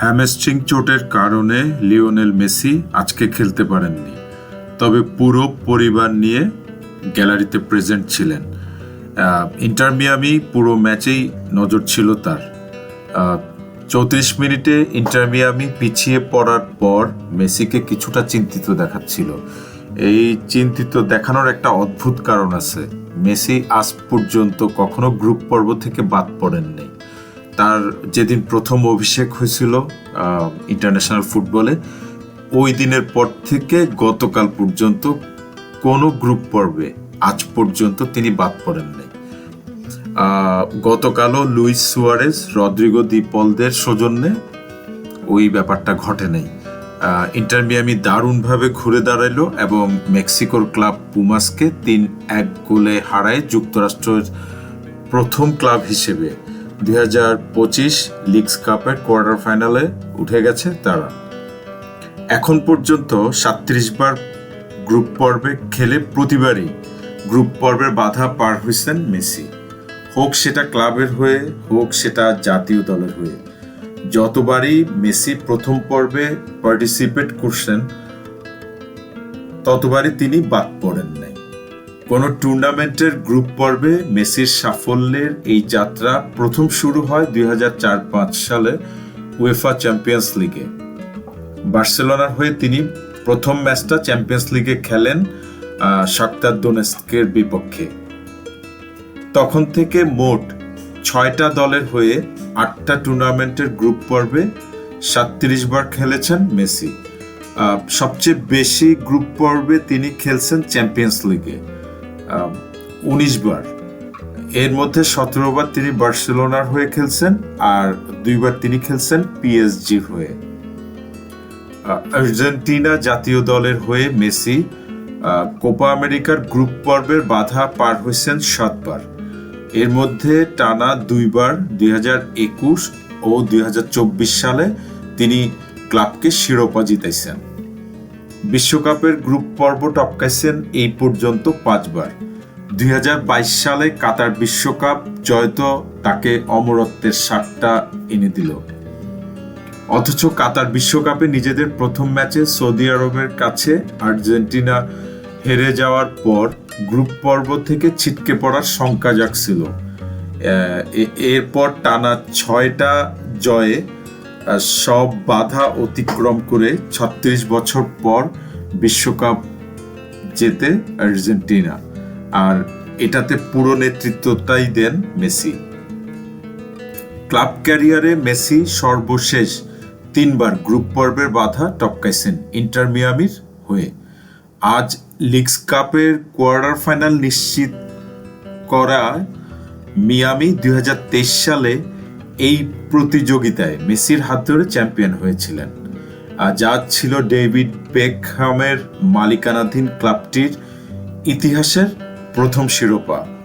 Hamstring চোটের কারণে Lionel Messi আজকে খেলতে পারেননি। তবে পুরো পরিবার নিয়ে গ্যালারিতে প্রেজেন্ট ছিলেন। আহ, ইন্টার মিয়ামি পুরো ম্যাচেই নজর ছিল তার। চৌত্রিশ মিনিটে ইন্টার মিয়ামি পিছিয়ে পড়ার পর মেসিকে কিছুটা চিন্তিত দেখাচ্ছিল। এই চিন্তিত দেখানোর একটা অদ্ভুত কারণ আছে। মেসি আজ পর্যন্ত কখনো গ্রুপ পর্ব থেকে বাদ পড়েননি। তার যেদিন প্রথম অভিষেক হয়েছিল ইন্টারন্যাশনাল ফুটবলে ওই দিনের পর থেকে গতকাল পর্যন্ত কোনো গ্রুপ পর্বে আজ পর্যন্ত তিনি বাদ পড়েন নাই। গতকালও লুইস সুয়ারেস রদ্রিগো দিপলদের সৌজন্যে ওই ব্যাপারটা ঘটে নাই। আহ, ইন্টার মিয়ামি দারুণভাবে ঘুরে দাঁড়াল এবং মেক্সিকোর ক্লাব পুমাসকে তিন এক গোলে হারায় যুক্তরাষ্ট্রের প্রথম ক্লাব হিসেবে দুই হাজার পঁচিশ লিগস কাপের কোয়ার্টার ফাইনালে উঠে গেছে তারা। এখন পর্যন্ত সাত্রিশ বার গ্রুপ পর্বে খেলে প্রতিবারই গ্রুপ পর্বের বাধা পার হয়েছেন মেসি। হোক সেটা ক্লাবের হয়ে, হোক সেটা জাতীয় দলের হয়ে। যতবারই মেসি প্রথম পর্বে পার্টিসিপেট করছেন, ততবারই তিনি বাদ পড়েন নাই। কোন টুর্নামেন্টের গ্রুপ পর্বে মেসির সাফল্যের এই যাত্রা প্রথম শুরু হয় দুই সালে উয়েফা চ্যাম্পিয়ন্স লিগে। বার্সেলোনার হয়ে তিনি প্রথম ম্যাচটা চ্যাম্পিয়ন্স লিগে খেলেন শাক্তার দোনেস্কের বিপক্ষে। তখন থেকে মোট ছয়টা দলের হয়ে আটটা টুর্নামেন্টের গ্রুপ পর্বে সাতত্রিশ বার খেলেছেন মেসি। সবচেয়ে বেশি গ্রুপ পর্বে তিনি খেলছেন চ্যাম্পিয়ন্স লিগে। উনিশ বার। এর মধ্যে সতেরো বার তিনি বার্সেলোনার হয়ে খেলছেন আর দুইবার তিনি খেলছেন পিএসজির হয়ে। আর্জেন্টিনা জাতীয় দলের হয়ে মেসি কোপা আমেরিকার গ্রুপ পর্বের বাধা পার হয়েছেন সাতবার এর মধ্যে টানা দুইবার দুই ও দুই হাজার চব্বিশ সালে তিনি ক্লাবকে শিরোপা জিতেছেন বিশ্বকাপের গ্রুপ পর্ব টপকাইছেন এই পর্যন্ত পাঁচবার। দুই সালে কাতার বিশ্বকাপ জয় তো তাকে অমরত্বের স্বাদটা এনে দিল। অথচ কাতার বিশ্বকাপে নিজেদের প্রথম ম্যাচে সৌদি আরবের কাছে আর্জেন্টিনা হেরে যাওয়ার পর গ্রুপ পর্ব থেকে ছিটকে পড়ার শঙ্কা জাগছিল। এরপর টানা ছয়টা জয়ে সব বাধা অতিক্রম করে ছত্রিশ বছর পর বিশ্বকাপ জেতে আর্জেন্টিনা। আর এটাতে পুরো নেতৃত্বটাই দেন মেসি। ক্লাব ক্যারিয়ারে মেসি সর্বশেষ তিনবার গ্রুপ পর্বের বাধা টপকাইছেন ইন্টার মিয়ামির হয়ে। আজ লিগস কাপের কোয়ার্টার ফাইনাল নিশ্চিত করা মিয়ামি দুই হাজার তেইশ সালে এই প্রতিযোগিতায় মেসির হাত ধরে চ্যাম্পিয়ন হয়েছিলেন। আর যা ছিল ডেভিড বেকহামের মালিকানাধীন ক্লাবটির ইতিহাসের প্রথম শিরোপা।